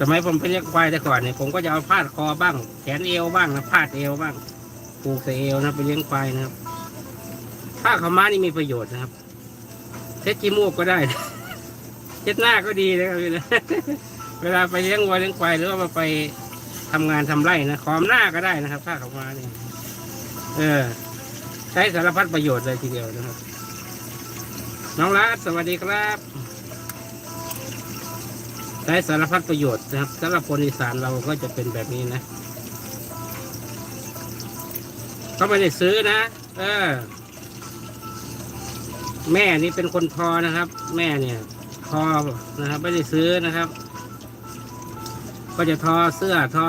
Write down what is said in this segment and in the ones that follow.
สมัยผมไปเลี้ยงควายแต่ก่อนเนี่ยผมก็จะเอาพาดคอบ้าง แขนเอวบ้างนะพาดเอวบ้างผูกใส่เอวนะไปเลี้ยงควายนะครับผ้าขาม้านี่มีประโยชน์นะครับเช็ดขี้มูกก็ได้เช็ดหน้าก็ดีนะครับพี่นะเวลาไปเลี้ยงวัวเลี้ยงควายหรือว่ามาไปทำงานทำไร่นะขอมหน้าก็ได้นะครับผ้าขาม้านี่เออ ใช้สารพัดประโยชน์เลยทีเดียวนะครับ น้องรัฐสวัสดีครับ ช้สารพัดประโยชน์นะครับสำหรับคนอีสานเราก็จะเป็นแบบนี้นะเขาไม่ได้ซื้อนะ เออ แม่นี่เป็นคนทอนะครับ แม่เนี่ย ทอนะครับ ไม่ได้ซื้อนะครับ ก็จะทอเสื้อทอ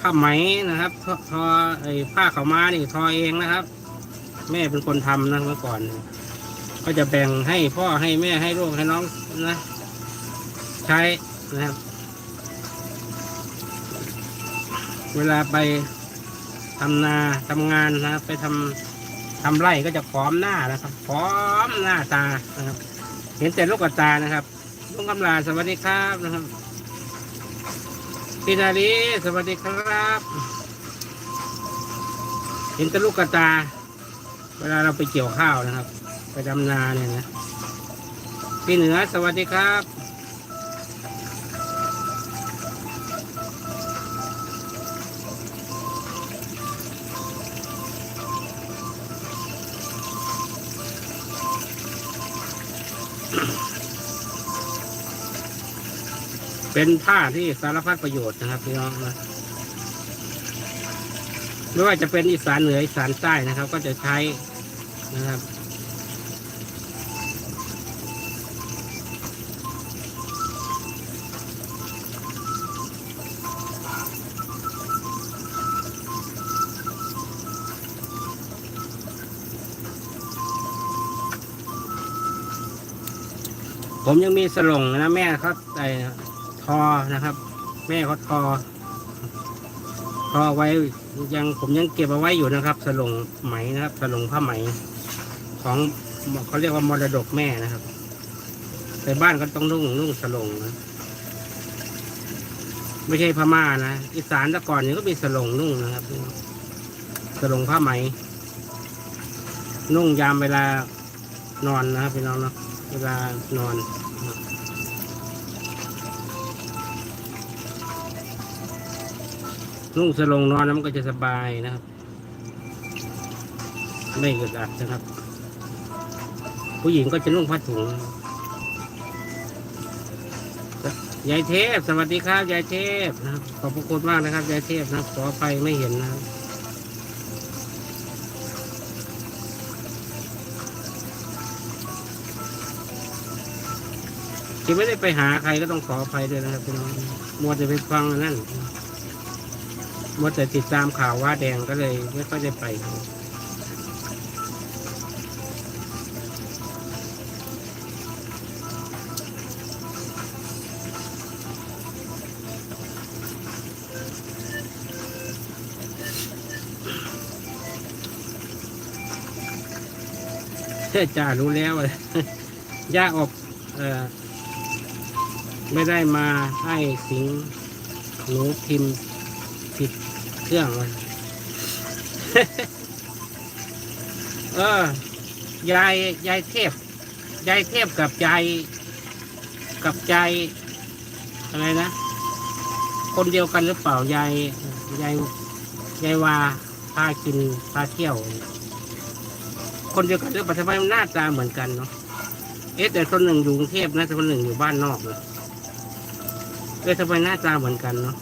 ผ้าไหมนะครับ ทอทอไอ้ผ้าขาวม้านี่ทอเองนะครับ แม่เป็นคนทำนะเมื่อก่อน ก็จะแบ่งให้พ่อให้แม่ให้ลูกให้น้องนะ ใช้นะครับ เวลาไปทำนาทำงานนะครับไปทำทำไร่ก็จะพร้อมหน้านะครับพร้อมหน้าตานะครับ เห็นแต่ลูกกระตานะครับลุงกำลาสวัสดีครับนะครับพี่นาลีสวัสดีครับ เห็นแต่ลูกกระตา เวลาเราไปเกี่ยวข้าวนะครับ ไปดำนาเนี่ยนะพี่เหนือสวัสดีครับ เป็นผ้าที่สารพัดประโยชน์นะครับพี่น้องนะไม่ว่าจะเป็นอีสานเหนืออีสานใต้นะครับ ก็จะใช้นะครับ ผมยังมีสลงนะแม่เขาไอทอนะครับ แม่เขาทอ ทอไว้ยังผมยังเก็บเอาไว้อยู่นะครับ สลงไหมนะครับสลงผ้าไหม ของเขาเรียกว่ามรดกแม่นะครับแต่บ้านก็ต้องนุ่งนุ่งสลงนะไม่ใช่พม่านะอีสานแต่ก่อนนี้ก็มีสลงนุ่งนะครับสลงผ้าไหม นุ่งยามเวลานอนนะครับพี่น้องเนาะ เวลานอนนุ่งสลงนอนแล้วมันก็จะสบายนะครับ ไม่กดอัดนะครับ ผู้หญิงก็จะนุ่งผ้าถุงยายเทพ สวัสดีครับ ยายเทพนะครับ ขอบพระคุณมากนะครับ ยายเทพนะครับขอไปไม่เห็นนะครับ ที่ไม่ได้ไปหาใครก็ต้องขออภัยด้วยนะครับพี่น้องมัวแต่ไปฟังนั่นมัวแต่ติดตามข่าวว่าแดงก็เลยไม่ค่อยได้ไปเฮ้จ่ารู้แล้วย่าอบเอ่อ ไม่ได้มาให้สิงหนูพิมพ์ผิดเครื่องเลยเออยายยายเทพยายเทพกับยายกับยายอะไรนะ คนเดียวกันหรือเปล่ายายยายยายวาพากินพาเที่ยว คนเดียวกันหรือเปล่าทำไมมันหน้าตาเหมือนกันเนาะเอ๊ะแต่คนหนึ่งอยู่กรุงเทพนะแต่คนหนึ่งอยู่บ้านนอกเลย เอ๊ะทำไมหน้าตาเหมือนกันเนาะ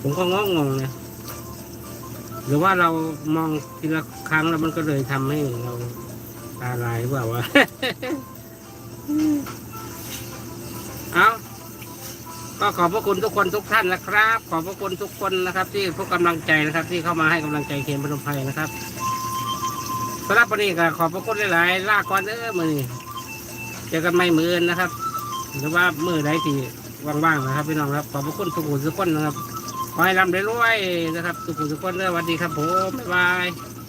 ผมก็งงงๆนะหรือว่าเรามองทีละครั้งแล้วมันก็เลยทำให้เราตาลายหรือเปล่าวะเอาก็ขอบพระคุณทุกคนทุกท่านนะครับ ขอบพระคุณทุกคนนะครับ ที่ทุกกำลังใจนะครับ ที่เข้ามาให้กำลังใจเคนพนมไพรนะครับสำหรับวันนี้ก็ขอบพระคุณหลายๆลาก่อนเด้อมือนี้ เจอกันไม่มืออนนะครับ หรือว่ามือใดที่ว่างๆนะครับพี่น้องครับ ขอบพระคุณทุกคนทุกคนนะครับ ขอให้ร่ำรวยนะครับทุกคนทุกคนเลยสวัสดีครับผมบ๊ายบาย